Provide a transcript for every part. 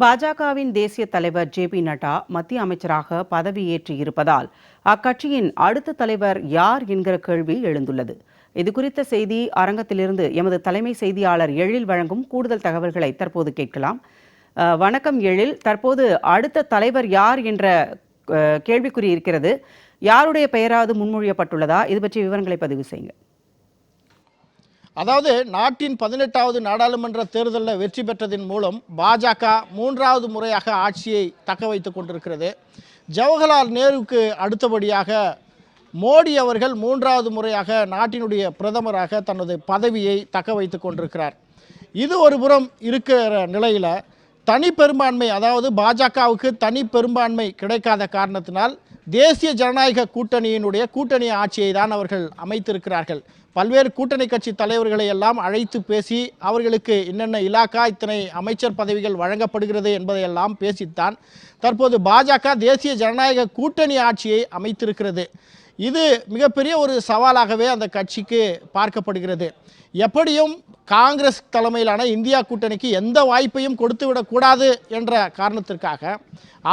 பாஜகவின் தேசிய தலைவர் ஜே பி நட்டா மத்திய அமைச்சராக பதவியேற்று இருப்பதால் அக்கட்சியின் அடுத்த தலைவர் யார் என்கிற கேள்வி எழுந்துள்ளது. இது குறித்த செய்தி அரங்கத்திலிருந்து எமது தலைமை செய்தியாளர் எழில் வழங்கும் கூடுதல் தகவல்களை தற்போது கேட்கலாம். வணக்கம் எழில். தற்போது அடுத்த தலைவர் யார் என்ற கேள்விக்குறி இருக்கிறது. யாருடைய பெயராவது முன்மொழியப்பட்டுள்ளதா? இது பற்றிய விவரங்களை பதிவு செய்யுங்க அதாவது நாட்டின் பதினெட்டாவது நாடாளுமன்ற தேர்தலில் வெற்றி பெற்றதன் மூலம் பாஜக மூன்றாவது முறையாக ஆட்சியை தக்க வைத்துக் கொண்டிருக்கிறது. ஜவஹர்லால் நேருவுக்கு அடுத்தபடியாக மோடி அவர்கள் மூன்றாவது முறையாக நாட்டினுடைய பிரதமராக தனது பதவியை தக்க வைத்து கொண்டிருக்கிறார். இது ஒரு புறம் இருக்கிற நிலையில் தனி பெரும்பான்மை அதாவது பாஜகவுக்கு தனி பெரும்பான்மை கிடைக்காத காரணத்தினால் தேசிய ஜனநாயக கூட்டணியினுடைய கூட்டணி ஆட்சியை தான் அவர்கள் அமைத்திருக்கிறார்கள். பல்வேறு கூட்டணி கட்சி தலைவர்களை எல்லாம் அழைத்து பேசி அவர்களுக்கு என்னென்ன இலாக்கா இத்தனை அமைச்சர் பதவிகள் வழங்கப்படுகிறது என்பதையெல்லாம் பேசித்தான். தற்போது பாஜக தேசிய ஜனநாயக கூட்டணி ஆட்சியை அமைத்திருக்கிறது. இது மிகப்பெரிய ஒரு சவாலாகவே அந்த கட்சிக்கு பார்க்கப்படுகிறது. எப்படியும் காங்கிரஸ் தலைமையிலான இந்தியா கூட்டணிக்கு எந்த வாய்ப்பையும் கொடுத்து விடக்கூடாது என்ற காரணத்திற்காக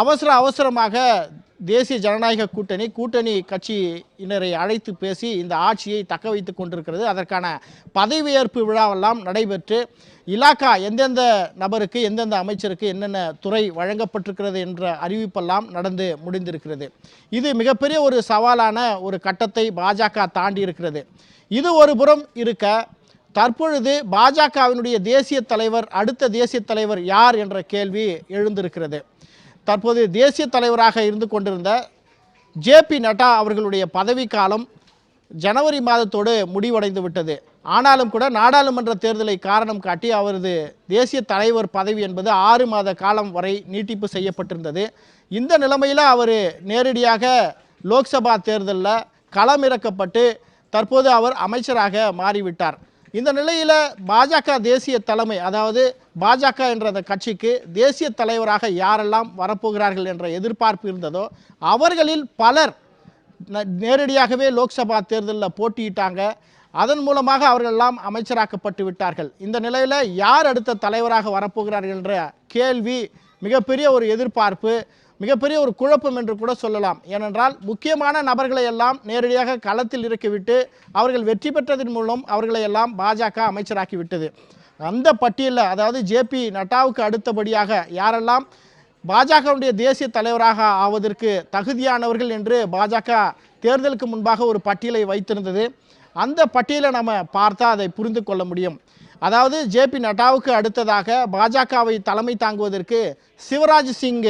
அவசர அவசரமாக தேசிய ஜனநாயக கூட்டணி கூட்டணி கட்சியினரை அழைத்து பேசி இந்த ஆட்சியை தக்க வைத்து கொண்டிருக்கிறது. அதற்கான பதவியேற்பு விழாவெல்லாம் நடைபெற்று இலாக்கா எந்தெந்த நபருக்கு எந்தெந்த அமைச்சருக்கு என்னென்ன துறை வழங்கப்பட்டிருக்கிறது என்ற அறிவிப்பெல்லாம் நடந்து முடிந்திருக்கிறது. இது மிகப்பெரிய ஒரு சவாலான ஒரு கட்டத்தை பாஜக தாண்டி இருக்கிறது இது ஒரு புறம் இருக்க தற்பொழுது பாஜகவினுடைய தேசிய தலைவர் அடுத்த தேசிய தலைவர் யார் என்ற கேள்வி எழுந்திருக்கிறது. தற்போது தேசிய தலைவராக இருந்து கொண்டிருந்த ஜேபி நட்டா அவர்களுடைய பதவிக்காலம் ஜனவரி மாதத்தோடு முடிவடைந்து விட்டது. ஆனாலும் கூட நாடாளுமன்ற தேர்தலை காரணம் காட்டி அவரது தேசிய தலைவர் பதவி என்பது ஆறு மாத காலம் வரை நீட்டிப்பு செய்யப்பட்டிருந்தது. இந்த நிலைமையில் அவர் நேரடியாக லோக்சபா தேர்தலில் களமிறக்கப்பட்டு தற்போது அவர் அமைச்சராக மாறிவிட்டார். இந்த நிலையில் பாஜக தேசிய தலைமை அதாவது பாஜக என்ற அந்த கட்சிக்கு தேசிய தலைவராக யாரெல்லாம் வரப்போகிறார்கள் என்ற எதிர்பார்ப்பு இருந்ததோ அவர்களில் பலர் ந- நேரடியாகவே லோக்சபா தேர்தலில் போட்டியிட்டாங்க. அதன் மூலமாக அவர்களெல்லாம் அமைச்சராக்கப்பட்டு விட்டார்கள். இந்த நிலையில் யார் அடுத்த தலைவராக வரப்போகிறார்கள் என்ற கேள்வி மிகப்பெரிய ஒரு எதிர்பார்ப்பு. மிகப்பெரிய ஒரு குழப்பம் என்று கூட சொல்லலாம். ஏனென்றால் முக்கியமான நபர்களை எல்லாம் நேரடியாக களத்தில் இறக்கிவிட்டு அவர்கள் வெற்றி பெற்றதன் மூலம் அவர்களை எல்லாம் பாஜக அமைச்சராக்கி விட்டது. அந்த பட்டியலில் அதாவது ஜேபி நட்டாவுக்கு அடுத்தபடியாக யாரெல்லாம் பாஜகவுடைய தேசிய தலைவராக ஆவதற்கு தகுதியானவர்கள் என்று பாஜக தேர்தலுக்கு முன்பாக ஒரு பட்டியலை வைத்திருந்தது அந்த பட்டியலை நம்ம பார்த்தா அதை புரிந்து கொள்ள முடியும். அதாவது ஜேபி நட்டாவுக்கு அடுத்ததாக பாஜகவை தலைமை தாங்குவதற்கு சிவராஜ் சிங்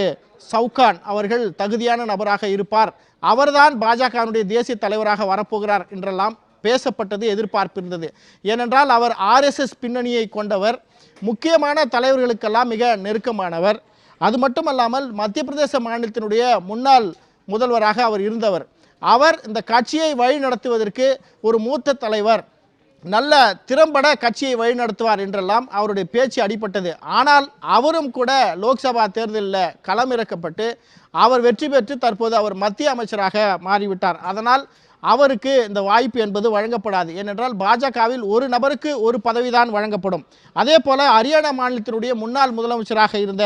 சவுகான் அவர்கள் தகுதியான நபராக இருப்பார். அவர்தான் பாஜகவினுடைய தேசிய தலைவராக வரப்போகிறார் என்றெல்லாம் பேசப்பட்டது எதிர்பார்ப்பு இருந்தது ஏனென்றால் அவர் ஆர்எஸ்எஸ் பின்னணியை கொண்டவர் முக்கியமான தலைவர்களுக்கெல்லாம் மிக நெருக்கமானவர். அது மட்டுமல்லாமல் மத்திய பிரதேச மாநிலத்தினுடைய முன்னாள் முதல்வராக அவர் இருந்தவர். அவர் இந்த கட்சியை வழிநடத்துவதற்கு ஒரு மூத்த தலைவர். நல்ல திறம்பட கட்சியை வழிநடத்துவார் என்றெல்லாம் அவருடைய பேச்சு அடிபட்டது. ஆனால் அவரும் கூட லோக்சபா தேர்தலில் களமிறக்கப்பட்டு அவர் வெற்றி பெற்று தற்போது அவர் மத்திய அமைச்சராக மாறிவிட்டார். அதனால் அவருக்கு இந்த வாய்ப்பு என்பது வழங்கப்படாது. ஏனென்றால் பாஜகவில் ஒரு நபருக்கு ஒரு பதவிதான் வழங்கப்படும். அதே போல ஹரியானா மாநிலத்தினுடைய முன்னாள் முதலமைச்சராக இருந்த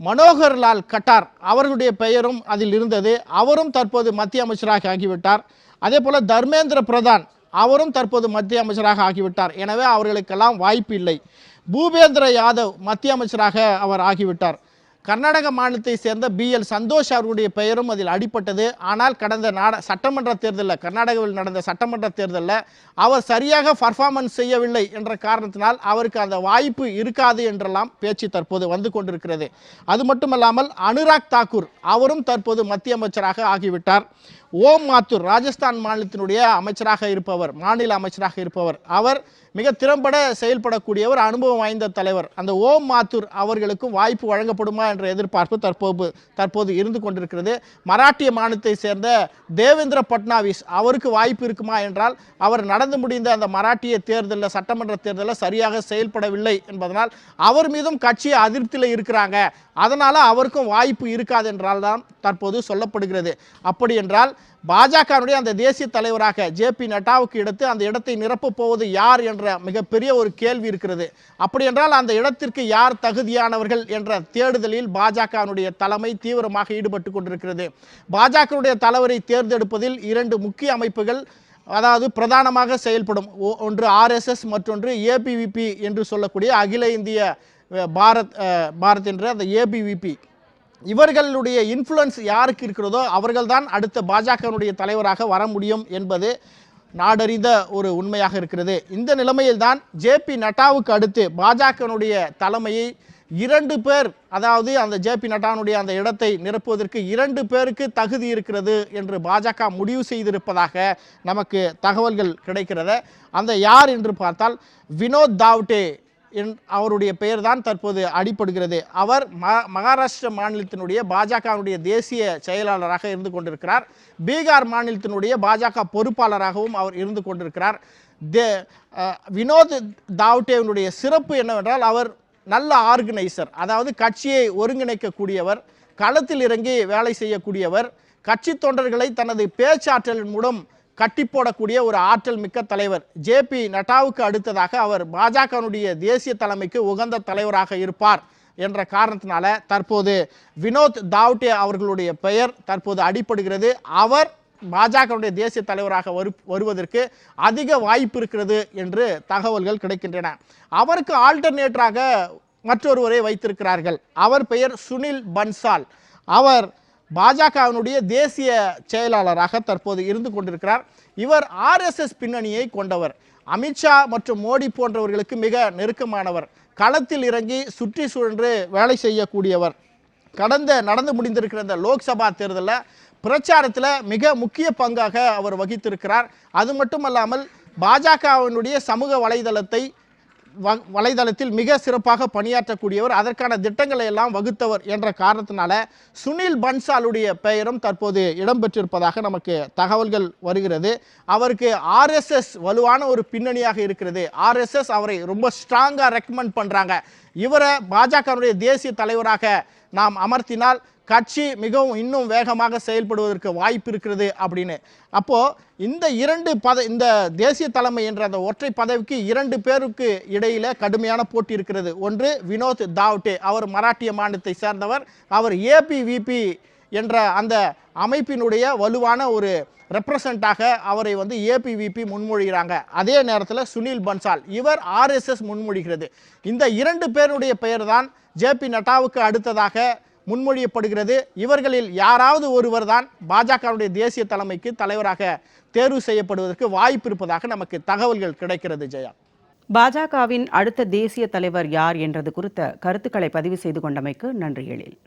மனோகர்லால் கட்டார் அவர்களுடைய பெயரும் அதில் இருந்தது. அவரும் தற்போது மத்திய அமைச்சராக ஆகிவிட்டார். அதே போல தர்மேந்திர பிரதான் அவரும் தற்போது மத்திய அமைச்சராக ஆகிவிட்டார். எனவே அவர்களுக்கெல்லாம் வாய்ப்பு இல்லை பூபேந்திர யாதவ் மத்திய அமைச்சராக அவர் ஆகிவிட்டார். கர்நாடக மாநிலத்தை சேர்ந்த பி எல் சந்தோஷ் அவர்களுடைய பெயரும் அதில் அடிபட்டது. ஆனால் கடந்த நாட சட்டமன்ற தேர்தலில் கர்நாடகாவில் நடந்த சட்டமன்ற தேர்தலில் அவர் சரியாக பர்ஃபார்மன்ஸ் செய்யவில்லை என்ற காரணத்தினால் அவருக்கு அந்த வாய்ப்பு இருக்காது என்றெல்லாம் பேச்சு தற்போது வந்து கொண்டிருக்கிறது. அது மட்டுமல்லாமல் அனுராக் தாக்கூர் அவரும் தற்போது மத்திய அமைச்சராக ஆகிவிட்டார். ஓம் மாத்தூர் ராஜஸ்தான் மாநிலத்தினுடைய அமைச்சராக இருப்பவர் மாநில அமைச்சராக இருப்பவர். அவர் மிக திறம்பட செயல்படக்கூடியவர் அனுபவம் வாய்ந்த தலைவர். அந்த ஓம் மாத்தூர் அவர்களுக்கும் வாய்ப்பு வழங்கப்படுமா என்ற எதிர்பார்ப்பு தற்போது தற்போது இருந்து கொண்டிருக்கிறது. மராட்டிய மாநிலத்தை சேர்ந்த தேவேந்திர பட்னாவிஸ் அவருக்கு வாய்ப்பு இருக்குமா என்றால் அவர் நடந்து முடிந்த அந்த மராட்டிய தேர்தலில் சட்டமன்ற தேர்தலில் சரியாக செயல்படவில்லை என்பதனால் அவர் மீதும் கட்சி அதிருப்தியில் இருக்கிறாங்க. அதனால் அவருக்கும் வாய்ப்பு இருக்காது என்றால் தான் தற்போது சொல்லப்படுகிறது. அப்படி என்றால் பாஜகனுடைய அந்த தேசிய தலைவராக ஜே பி நட்டாவுக்கு எடுத்து அந்த இடத்தை நிரப்பப் போவது யார் என்ற மிகப்பெரிய ஒரு கேள்வி இருக்கிறது. அப்படி என்றால் அந்த இடத்திற்கு யார் தகுதியானவர்கள் என்ற தேடுதலில் பாஜகனுடைய தலைமை தீவிரமாக ஈடுபட்டு கொண்டிருக்கிறது. பாஜகனுடைய தலைவரை தேர்ந்தெடுப்பதில் இரண்டு முக்கிய அமைப்புகள் அதாவது பிரதானமாக செயல்படும். ஒன்று ஆர்எஸ்எஸ் மற்றொன்று ஏபிவிபி என்று சொல்லக்கூடிய அகில இந்திய பாரத் பாரத் என்ற அந்த ஏபிவிபி இவர்களுடைய இன்ஃப்ளூயன்ஸ் யாருக்கு இருக்கிறதோ அவர்கள்தான் அடுத்த பாஜகனுடைய தலைவராக வர முடியும் என்பது நாடறிந்த ஒரு உண்மையாக இருக்கிறது. இந்த நிலைமையில்தான் ஜேபி நட்டாவுக்கு அடுத்து பாஜகனுடைய தலைமையை இரண்டு பேர் அதாவது அந்த ஜேபி நட்டாவுடைய அந்த இடத்தை நிரப்புவதற்கு இரண்டு பேருக்கு தகுதி இருக்கிறது என்று பாஜக முடிவு செய்திருப்பதாக நமக்கு தகவல்கள் கிடைக்கிறத அந்த யார் என்று பார்த்தால் வினோத் தாவ்டே அவருடைய பெயர் தான் தற்போது அடிப்படுகிறது அவர் ம மகாராஷ்டிர மாநிலத்தினுடைய பாஜகவுடைய தேசிய செயலாளராக இருந்து கொண்டிருக்கிறார். பீகார் மாநிலத்தினுடைய பாஜக பொறுப்பாளராகவும் அவர் இருந்து கொண்டிருக்கிறார். தே வினோத் தாவ்டேவனுடைய சிறப்பு என்னவென்றால் அவர் நல்ல ஆர்கனைசர் அதாவது கட்சியை ஒருங்கிணைக்கக்கூடியவர் களத்தில் இறங்கி வேலை செய்யக்கூடியவர் கட்சி தொண்டர்களை தனது பேச்சாற்றலின் மூலம் கட்டி போடக்கூடிய ஒரு ஆற்றல் மிக்க தலைவர். ஜேபி நட்டாவுக்கு அடுத்ததாக அவர் பாஜகனுடைய தேசிய தலைமைக்கு உகந்த தலைவராக இருப்பார் என்ற காரணத்தினால தற்போது வினோத் தாவ்டே அவர்களுடைய பெயர் தற்போது அடிப்படுகிறது அவர் பாஜகவுடைய தேசிய தலைவராக வரு வருவதற்கு அதிக வாய்ப்பு இருக்கிறது என்று தகவல்கள் கிடைக்கின்றன. அவருக்கு ஆல்டர்னேட்டராக மற்றொருவரை வைத்திருக்கிறார்கள். அவர் பெயர் சுனில் பன்சால். அவர் பாஜகவினுடைய தேசிய செயலாளராக தற்போது இருந்து கொண்டிருக்கிறார். இவர் ஆர்எஸ்எஸ் பின்னணியை கொண்டவர். அமித்ஷா மற்றும் மோடி போன்றவர்களுக்கு மிக நெருக்கமானவர். களத்தில் இறங்கி சுற்றி சுழன்று வேலை செய்யக்கூடியவர். கடந்த நடந்து முடிந்திருக்கிற இந்த லோக்சபா தேர்தலில் பிரச்சாரத்தில் மிக முக்கிய பங்காக அவர் வகித்திருக்கிறார். அது மட்டும் அல்லாமல் பாஜகவினுடைய சமூக வலைதளத்தை வலைதளத்தில் மிக சிறப்பாக பணியாற்றக்கூடியவர் அதற்கான திட்டங்களை எல்லாம் வகுத்தவர் என்ற காரணத்தினால சுனில் பன்சாலுடைய பெயரும் தற்போது இடம்பெற்றிருப்பதாக நமக்கு தகவல்கள் வருகிறது. அவருக்கு ஆர்எஸ்எஸ் வலுவான ஒரு பின்னணியாக இருக்கிறது. ஆர்எஸ்எஸ் அவரை ரொம்ப ஸ்ட்ராங்காக ரெக்கமெண்ட் பண்ணுறாங்க இவரை பாஜகவுடைய தேசிய தலைவராக நாம் அமர்த்தினால் கட்சி மிகவும் இன்னும் வேகமாக செயல்படுவதற்கு வாய்ப்பு இருக்கிறது அப்படின்னு. அப்போது இந்த இரண்டு பத இந்த தேசிய தலைமை என்ற அந்த ஒற்றை பதவிக்கு இரண்டு பேருக்கு இடையில் கடுமையான போட்டி இருக்கிறது. ஒன்று வினோத் தாவ்டே. அவர் மராட்டிய மாநிலத்தை சேர்ந்தவர். அவர் ஏபிவிபி என்ற அந்த அமைப்பினுடைய வலுவான ஒரு ரெப்ரசண்டாக அவரை வந்து ஏபிவிபி முன்மொழிகிறாங்க. அதே நேரத்தில் சுனில் பன்சால் இவர் ஆர்எஸ்எஸ் முன்மொழிகிறது. இந்த இரண்டு பேருடைய பெயர் தான் ஜேபி நட்டாவுக்கு அடுத்ததாக முன்மொழியப்படுகிறது. இவர்களில் யாராவது ஒருவர் தான் பாஜகவுடைய தேசிய தலைமைக்கு தலைவராக தேர்வு செய்யப்படுவதற்கு வாய்ப்பு இருப்பதாக நமக்கு தகவல்கள் கிடைக்கிறது ஜெயா. பாஜகவின் அடுத்த தேசிய தலைவர் யார் என்றது குறித்த கருத்துக்களை பதிவு செய்து கொண்டமைக்கு நன்றி எழில்.